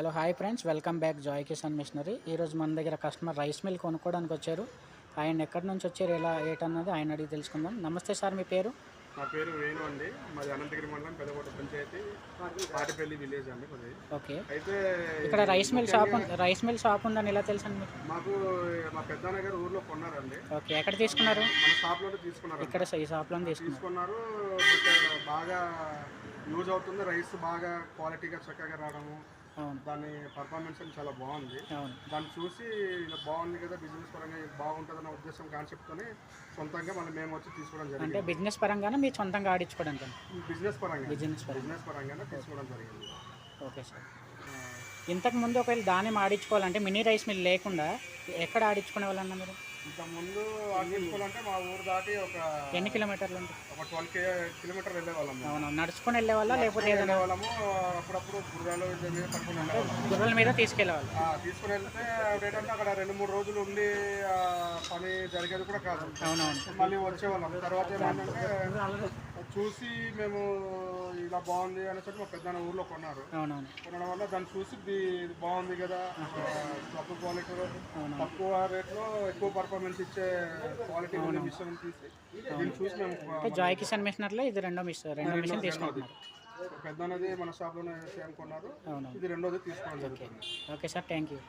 Hello hi friends. Welcome back Jai Kisan machinery. ఈరోజు మన దగ్గర కస్టమర్ రైస్ మిల్ కొనుక్కోవడానికి వచ్చారు. ఆయన ఎక్కడి నుంచి వచ్చారు ఎలా ఏటన్నది ఆయన అడిగి తెలుసుకుందాం. నమస్తే సార్ మీ పేరు? నా పేరు వేణు అండి. మాది అనంతగిరి మండలం పెద్దకోట పంచాయతీ పాటిపల్లి విలేజ్ అండి మాది. ఓకే. అయితే ఇక్కడ rice mill shop rice mill shop ఉందని ఎలా తెలుసండి మీకు? మాకు మా పెద్దన్న గారు ఊర్లో కొన్నారండి. ఓకే. ఎక్కడ తీసుకున్నారు? మన షాప్లో తీసుకున్నారు ఇక్కడ ఈ షాప్లో తీసుకున్నారు. బాగా యూజ్ అవుతుంది. రైస్ బాగా క్వాలిటీగా చక్కగా రావడము దాని పర్ఫార్మెన్స్ అని చాలా బాగుంది. దాన్ని చూసి ఇలా బాగుంది కదా బిజినెస్ పరంగా ఇది బాగుంటుందన్న ఉద్దేశం కాన్సెప్ట్తోనే సొంతంగా మళ్ళీ మేము వచ్చి తీసుకోవడం అంటే జరిగింది బిజినెస్ పరంగానే మీరు సొంతంగా ఆడించుకోవడానికి బిజినెస్ పరంగా. బిజినెస్ బిజినెస్ పరంగానే తీసుకోవడం జరిగింది. Okay sir. ఇంతకు ముందు ఒకవేళ దాన్ని ఆడించుకోవాలంటే మినీ రైస్ మిల్ లేకుండా ఎక్కడ ఆడించుకునే వాళ్ళన్నా మీరు? ఇంత ముందు ఆడించుకోవాలంటే మా ఊరు దాటి ఒక ఎన్ని కిలోమీటర్లు ఉంటుంది ఒక ట్వెల్వ్ కిలోమీటర్ వెళ్ళే వాళ్ళము అవును? నడుచుకొని వెళ్ళే వాళ్ళ లేకపోతే ఏదైనా వెళ్ళే వాళ్ళము అప్పుడప్పుడు గుర్రాలు మీద పట్టుకుని వెళ్ళేవాళ్ళము. గుర్రల మీద తీసుకెళ్ళేవాళ్ళు. తీసుకుని వెళ్తే ఏంటంటే అక్కడ రెండు మూడు రోజులు ఉండి ఆ, పని జరిగేది కూడా కాదు. అవునవును. మళ్ళీ వచ్చేవాళ్ళం. తర్వాత ఏమైందంటే చూసి మేము ఇలా బాగుంది అనేసి మా పెద్ద ఊర్లో కొన్నారు. కొనడం వల్ల దాన్ని చూసి ఇది బాగుంది కదా. తక్కువ క్వాలిటీలో అవును. తక్కువ రేట్లో ఎక్కువ పర్ఫార్మెన్స్ ఇచ్చే క్వాలిటీ ఉన్న మిషన్ తీసి. దీన్ని చూసి మేము జాయ్ కిసాన్ మిషనర్లో ఇది రెండో మిషన్ రెండో మిషన్ తీసుకుంటున్నారు. పెద్దనది మన షాప్లోనే సేమ్ కొన్నారు ఇది రెండోది తీసుకోవడం జరుగుతుంది. Okay sir thank you